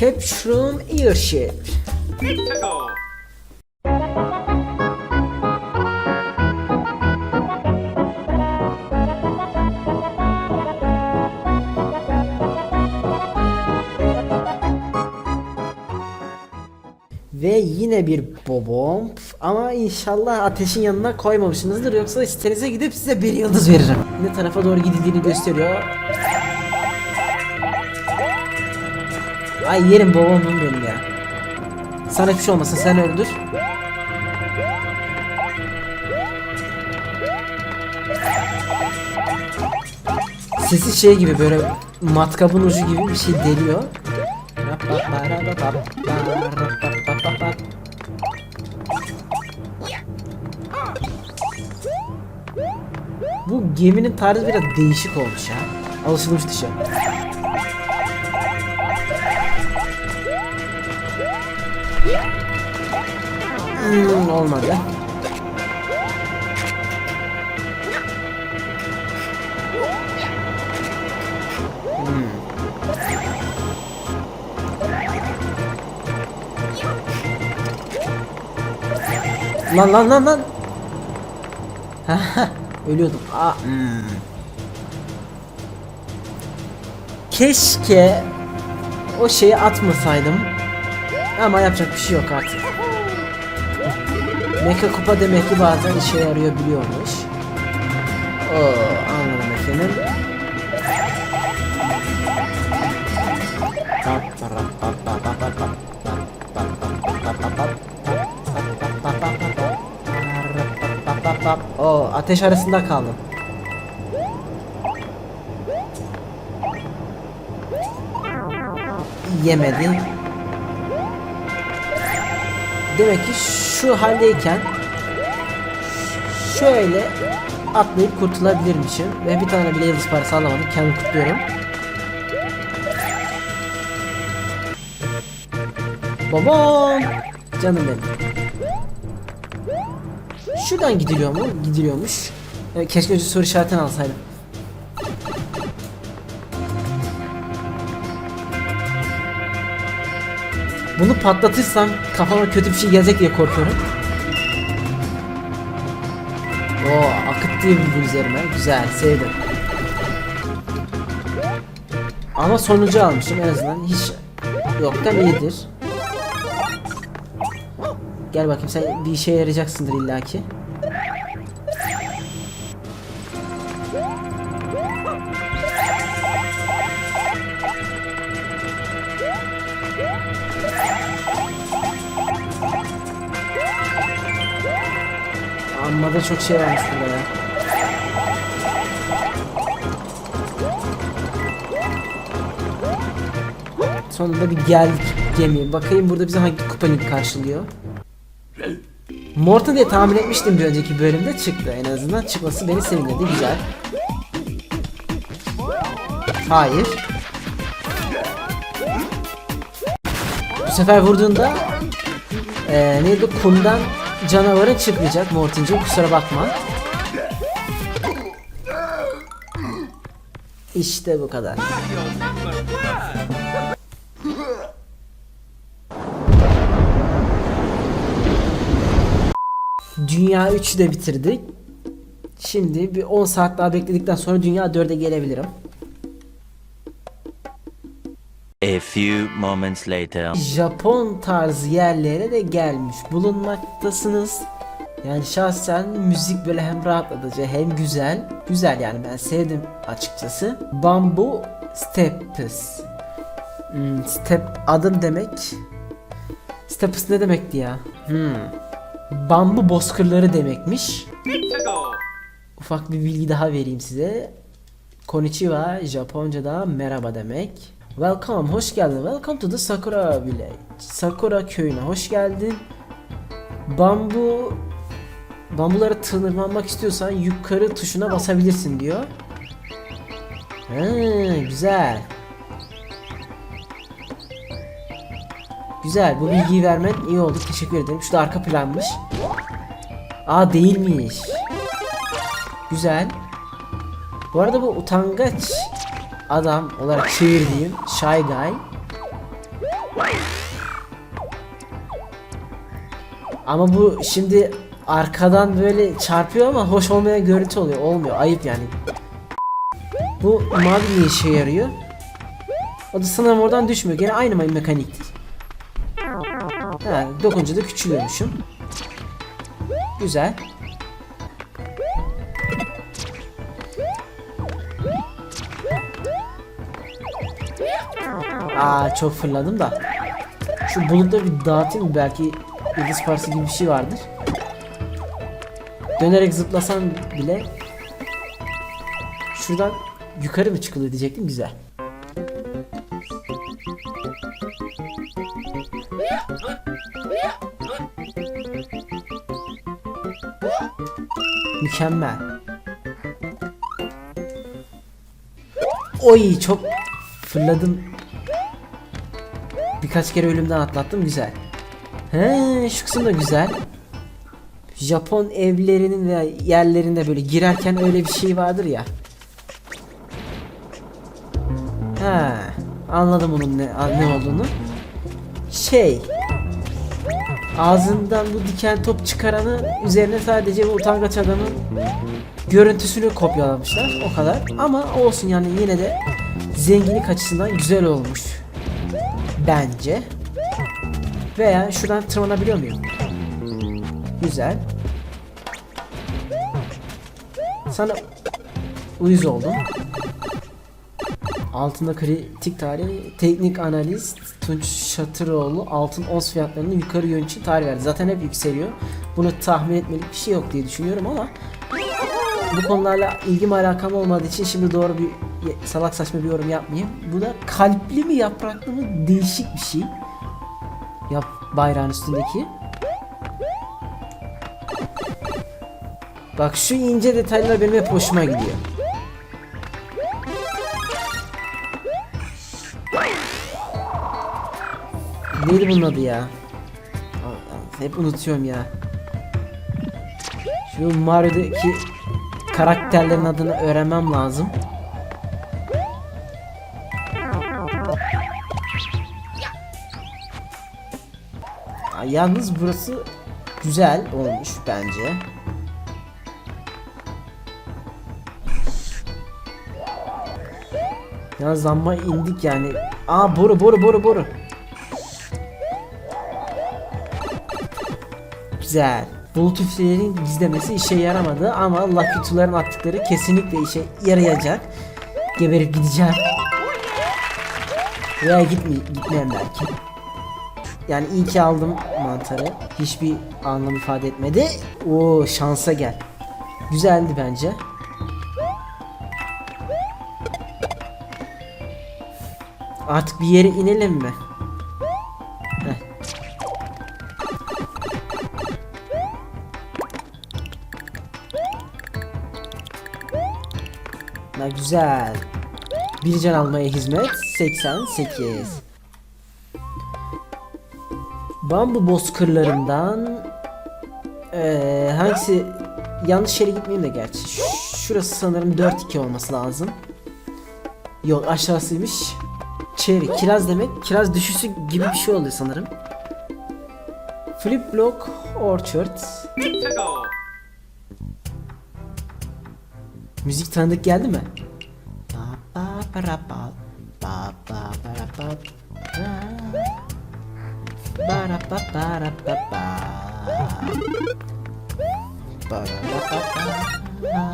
Capture Airship. Ve yine bir bobom ama inşallah ateşin yanına koymamışsınızdır yoksa sitenize gidip size bir yıldız veririm. Ne tarafa doğru gidildiğini gösteriyor. Ay yerim babamın benim ya. Sana hiçbir şey olmasın sen öldür. Sesi şey gibi böyle matkapın ucu gibi bir şey deliyor. Bu geminin tarzı biraz değişik olmuş ya. Alışılmış dışı. Hmm, olmadı. Lan lan lan lan. Ölüyordum. Aa, hmm. Keşke o şeyi atmasaydım. Ama yapacak bir şey yok artık. Mecha kupa demek ki bazen işe yarıyor biliyormuş. Oo, anladım efendim. O ateş arasında kaldım. Yemedi. Demek ki şu haldeyken şöyle atlayıp kurtulabilirmişim ve bir tane bile yıldız parası alamadım. Kendimi kutluyorum. Babam. Canım benim. Şuradan gidiliyor mu? Gidiliyormuş. Keşke önce soru işaretini alsaydım. Bunu patlatırsam kafama kötü bir şey gelecek diye korkuyorum. Oo, akıttı bu üzerime. Güzel, sevdim. Ama sonuncu almışım en azından hiç yoktan iyidir. Gel bakayım sen bir işe yarayacaksındır illaki. Amma da çok şey varmış burada ya. Sonunda bir geldik gemi. Bakayım burada bize hangi kupanik karşılıyor. Morton diye tahmin etmiştim bir önceki bölümde çıktı. En azından çıkması beni sevindirdi. Güzel. Hayır. Bu sefer vurduğunda eee neydi kumdan canavarın çıkmayacak Morton'cum kusura bakma. İşte bu kadar. Dünya 3'ü de bitirdik. Şimdi bir 10 saat daha bekledikten sonra Dünya 4'e gelebilirim. A few moments later. Japon tarzı yerlere de gelmiş bulunmaktasınız. Yani şahsen müzik böyle hem rahatlatıcı hem güzel. Güzel yani ben sevdim açıkçası. Bamboo Steps. Hmm, step adım demek. Steps ne demekti ya? Hmm. Bambu bozkırları demekmiş. Ufak bir bilgi daha vereyim size. Konnichiwa Japonca'da merhaba demek. Welcome, hoş geldin. Welcome to the Sakura Village. Sakura köyüne hoş geldin. Bambu Bambulara tırmanmak istiyorsan yukarı tuşuna basabilirsin diyor. Ha, güzel. Güzel bu bilgiyi vermen iyi oldu teşekkür ederim. Şu da arka planmış. Aa değilmiş. Güzel. Bu arada bu utangaç adam olarak çevirdiğim Shy Guy Ama bu şimdi arkadan böyle çarpıyor ama hoş olmayan görüntü oluyor. Olmuyor. Ayıp yani. Bu mavi ne işe yarıyor? O da sanırım oradan düşmüyor. Gene aynı me- mekaniktir. Ha, dokunca da küçülüyormuşum. Güzel. Aa çok fırladım da. Şu bulutları bir dağıtayım belki yıldız parçası gibi bir şey vardır. Dönerek zıplasan bile şuradan yukarı mı çıkılıyor diyecektim güzel. Mükemmel. Oy çok fırladım. Birkaç kere ölümden atlattım güzel. He şu kısım da güzel. Japon evlerinin veya yerlerinde böyle girerken öyle bir şey vardır ya. Ha anladım onun ne, ne olduğunu. Şey ağzından bu diken top çıkaranı üzerine sadece bu utangaç adamın görüntüsünü kopyalamışlar o kadar ama olsun yani yine de zenginlik açısından güzel olmuş bence. Veya şuradan tırmanabiliyor muyum? Güzel. Sana uyuz oldum. Altında kritik tarih teknik analiz Tunç Şatıroğlu altın ons fiyatlarını yukarı yön için tarih verdi. Zaten hep yükseliyor. Bunu tahmin etmelik bir şey yok diye düşünüyorum ama bu konularla ilgim alakam olmadığı için şimdi doğru bir salak saçma bir yorum yapmayayım. Bu da kalpli mi yapraklı mı değişik bir şey. Yap bayrağın üstündeki. Bak şu ince detaylar benim hep hoşuma gidiyor. Neydi bunun adı ya? Hep unutuyorum ya. Şu Mario'daki karakterlerin adını öğrenmem lazım. Yalnız burası güzel olmuş bence. Ya zamma indik yani. Aa boru boru boru boru. Güzel. Bulut üflelerin gizlemesi işe yaramadı ama Lucky Two'ların attıkları kesinlikle işe yarayacak. Geberip gideceğim. Veya gitme, gitmeyeyim belki. Yani iyi ki aldım mantarı. Hiçbir anlam ifade etmedi. Oo şansa gel. Güzeldi bence. Artık bir yere inelim mi? Güzel. Bir can almaya hizmet 88. Bambu bozkırlarından eee hangisi yanlış yere gitmeyeyim de gerçi. Şurası sanırım 4-2 olması lazım. Yok aşağısıymış. Cherry kiraz demek. Kiraz düşüşü gibi bir şey oluyor sanırım. Flip Block Orchard. Müzik tanıdık geldi mi? Para ba ba ba para bara ba ba. Bara ba ba ba.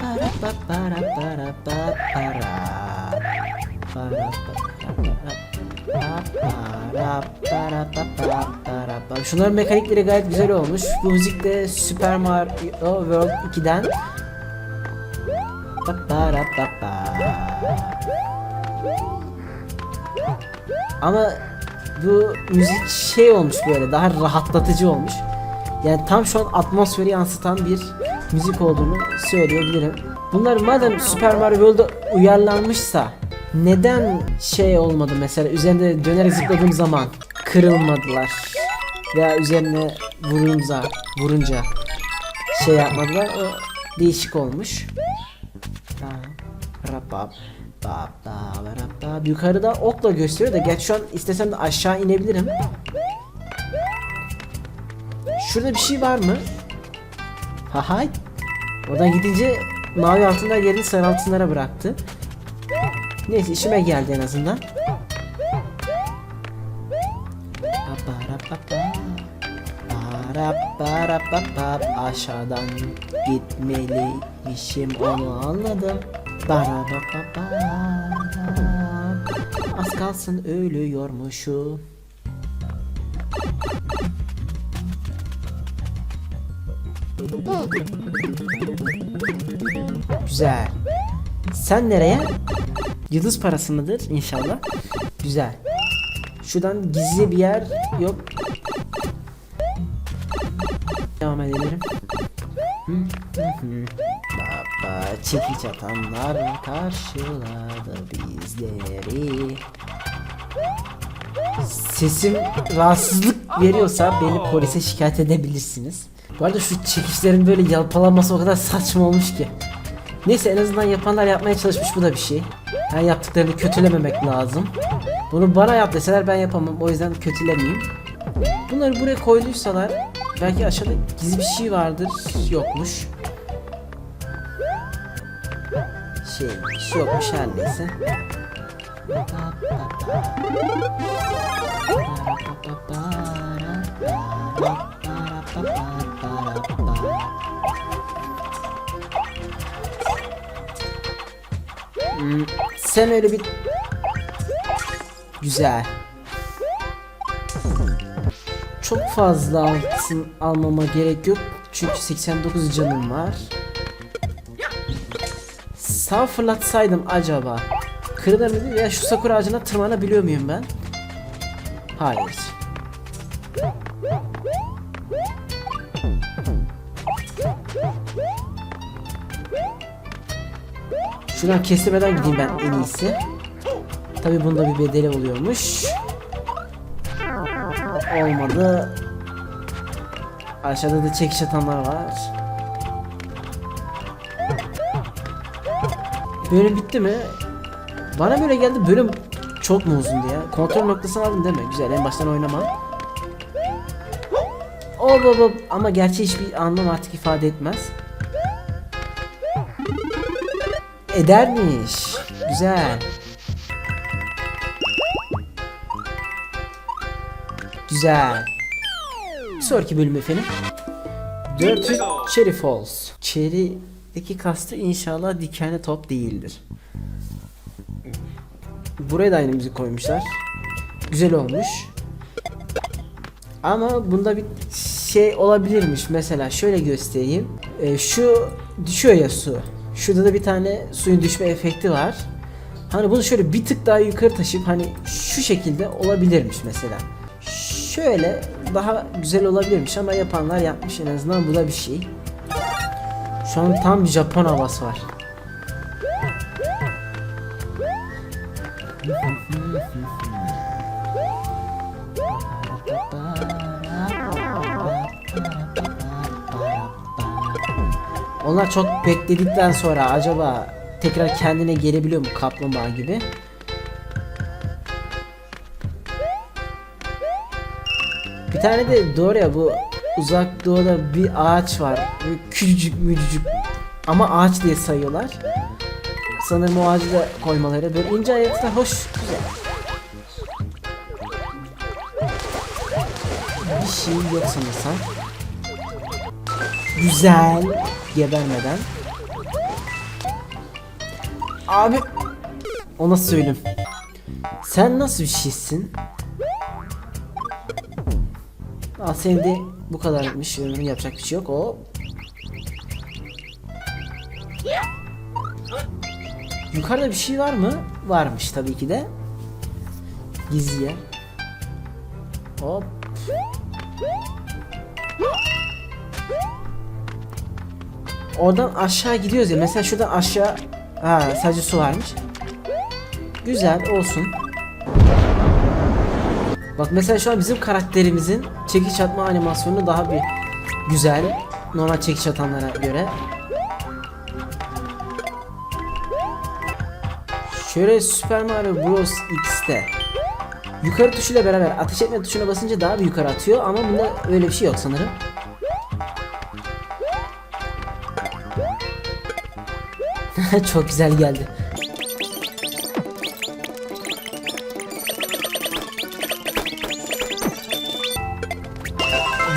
Bara ba bara bara ba para. Bara ba bara ba para para ba para para ba. Şunların mekanikleri gayet güzel olmuş. Bu müzik de Super Mario World 2'den Ba para ba ba. Ama bu müzik şey olmuş böyle daha rahatlatıcı olmuş. Yani tam şu an atmosferi yansıtan bir müzik olduğunu söyleyebilirim. Bunlar madem Super Mario World'a uyarlanmışsa neden şey olmadı mesela üzerinde dönerek zıpladığım zaman kırılmadılar veya üzerine vurunca vurunca şey yapmadılar o değişik olmuş. Rapap Ba, ba, ba, ba. Yukarıda okla gösteriyor da geç şu an istesem de aşağı inebilirim. Şurada bir şey var mı? Ha hay. Oradan gidince mavi altınlar yerini sarı altınlara bıraktı. Neyse işime geldi en azından. Aşağıdan gitmeliymişim onu anladım. Az kalsın ölüyormuşum. Güzel. Sen nereye? Yıldız parası mıdır inşallah? Güzel. Şuradan gizli bir yer yok. Çekiç atanlar karşıladı bizleri. Sesim rahatsızlık veriyorsa beni polise şikayet edebilirsiniz. Bu arada şu çekişlerin böyle yalpalanması o kadar saçma olmuş ki. Neyse en azından yapanlar yapmaya çalışmış bu da bir şey. Yani yaptıklarını kötülememek lazım. Bunu bana yap deseler ben yapamam o yüzden kötülemeyeyim. Bunları buraya koyduysalar belki aşağıda gizli bir şey vardır. Yokmuş. Şeymiş yokmuş her. Hmm, sen öyle bir güzel. Çok fazla altın almama gerek yok. Çünkü 89 canım var. Sağ fırlatsaydım acaba kırılır mıydı veya şu sakura ağacına tırmanabiliyor muyum ben? Hayır. Şuradan kestirmeden gideyim ben en iyisi. Tabi bunda bir bedeli oluyormuş. Olmadı. Aşağıda da çekiş atanlar var. Bölüm bitti mi? Bana böyle geldi bölüm çok mu uzundu ya? Kontrol noktasını aldın değil mi? Güzel en baştan oynamam. Hop hop hop ama gerçi hiçbir anlam artık ifade etmez. Edermiş. Güzel. Güzel. Bir sonraki bölüm efendim. Dirty Cherry Falls. Cherry'deki kastı inşallah dikenli top değildir. Buraya da aynı müzik koymuşlar. Güzel olmuş. Ama bunda bir şey olabilirmiş. Mesela şöyle göstereyim. Ee, şu düşüyor ya su. Şurada da bir tane suyun düşme efekti var. Hani bunu şöyle bir tık daha yukarı taşıyıp hani şu şekilde olabilirmiş mesela. Şöyle daha güzel olabilirmiş ama yapanlar yapmış en azından bu da bir şey. Şu an tam bir Japon havası var. Onlar çok bekledikten sonra acaba tekrar kendine gelebiliyor mu kaplumbağa gibi? Bir tane de doğru ya bu uzak doğuda bir ağaç var. Böyle küçücük mücücük ama ağaç diye sayıyorlar. Sanırım o ağacı da koymaları böyle ince ayrıntı da hoş güzel. Bir şey yok sanırsam. Güzel. Gebermeden. Abi. O nasıl söyleyeyim? Sen nasıl bir şeysin? Aa senin de bu kadarmış. Yorum yapacak bir şey yok. O. Yukarıda bir şey var mı? Varmış tabii ki de. Gizli yer. Hop. Oradan aşağı gidiyoruz ya. Mesela şuradan aşağı ha sadece su varmış. Güzel olsun. Bak mesela şu an bizim karakterimizin çekiç atma animasyonu daha bir güzel. Normal çekiç atanlara göre. Şöyle Super Mario Bros. X'te yukarı tuşuyla beraber ateş etme tuşuna basınca daha bir yukarı atıyor ama bunda öyle bir şey yok sanırım. Çok güzel geldi.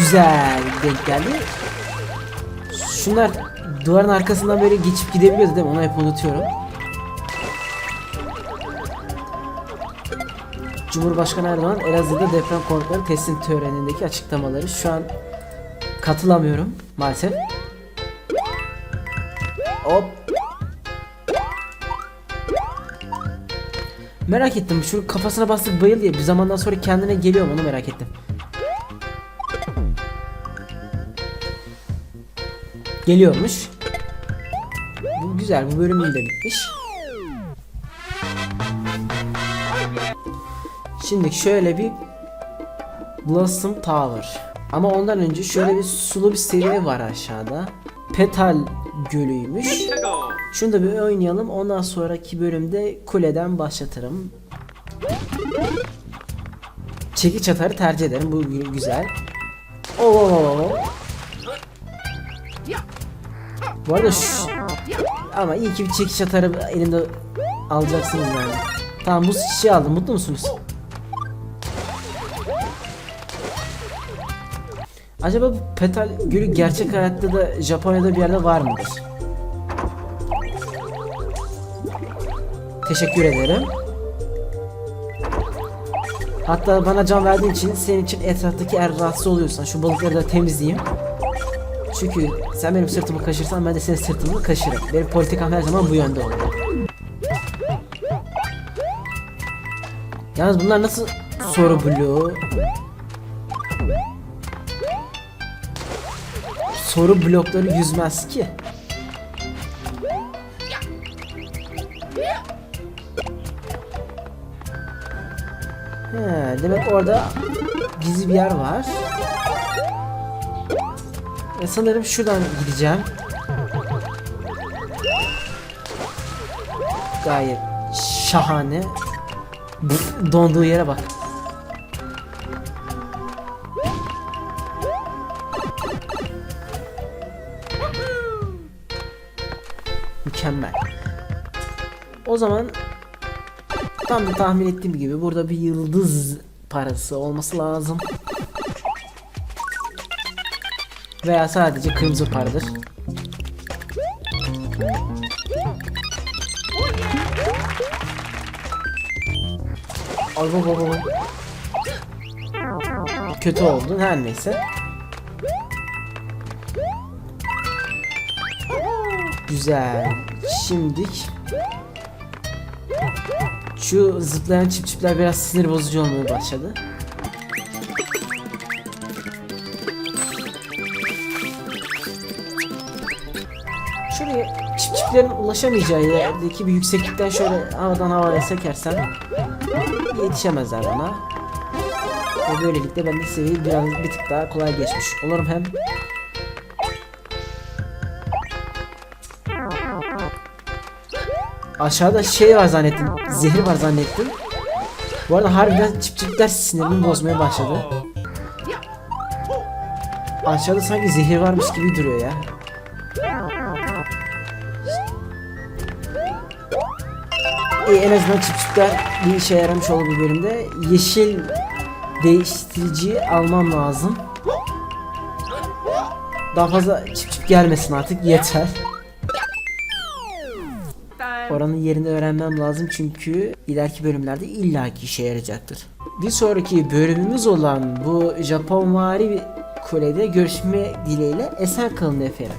Güzel denk geldi. Şunlar duvarın arkasından böyle geçip gidebiliyordu değil mi? Onu hep unutuyorum. Cumhurbaşkanı Erdoğan Elazığ'da deprem konutları teslim törenindeki açıklamaları şu an katılamıyorum maalesef. Hop. Merak ettim şu kafasına bastık bayıl diye bir zamandan sonra kendine geliyor mu onu merak ettim. Geliyormuş. Bu güzel bu bölümün de bitmiş. Şimdi şöyle bir Blossom Tower. Ama ondan önce şöyle bir sulu bir seviye var aşağıda. Petal Gölü'ymüş. Şunu da bir oynayalım. Ondan sonraki bölümde kuleden başlatırım. Çekiç atarı tercih ederim. Bu gü- güzel. Oo. Bu arada şu... Ama iyi ki bir çekiç atarı elimde alacaksınız yani. Tamam bu çiçeği aldım. Mutlu musunuz? Acaba bu petal gölü gerçek hayatta da Japonya'da bir yerde var mıdır? Teşekkür ederim. Hatta bana can verdiğin için senin için etraftaki eğer rahatsız oluyorsan şu balıkları da temizleyeyim. Çünkü sen benim sırtımı kaşırsan ben de senin sırtımı kaşırım. Benim politikam her zaman bu yönde oluyor. Yalnız bunlar nasıl soru bloğu? Soru blokları yüzmez ki. He, demek orada gizli bir yer var. Ve sanırım şuradan gideceğim. Gayet şahane. Donduğu yere bak. Mükemmel. O zaman tam da tahmin ettiğim gibi burada bir yıldız parası olması lazım. Veya sadece kırmızı paradır. Ay baba baba. Kötü oldu her neyse. Güzel. Şimdik şu zıplayan çip çipler biraz sinir bozucu olmaya başladı. Çiplerin ulaşamayacağı yerdeki bir yükseklikten şöyle havadan havaya sekersem yetişemezler bana. Ve böylelikle ben de seviyeyi biraz bir tık daha kolay geçmiş olurum hem Aşağıda şey var zannettim. Zehir var zannettim. Bu arada harbiden çip çipler sinirimi bozmaya başladı. Aşağıda sanki zehir varmış gibi duruyor ya. İyi en azından çip çipler bir işe yaramış oldu bu bölümde. Yeşil değiştirici almam lazım. Daha fazla çip çip gelmesin artık yeter. Oranın yerini öğrenmem lazım çünkü ileriki bölümlerde illaki işe yarayacaktır. Bir sonraki bölümümüz olan bu Japonvari bir kulede görüşme dileğiyle esen kalın efendim.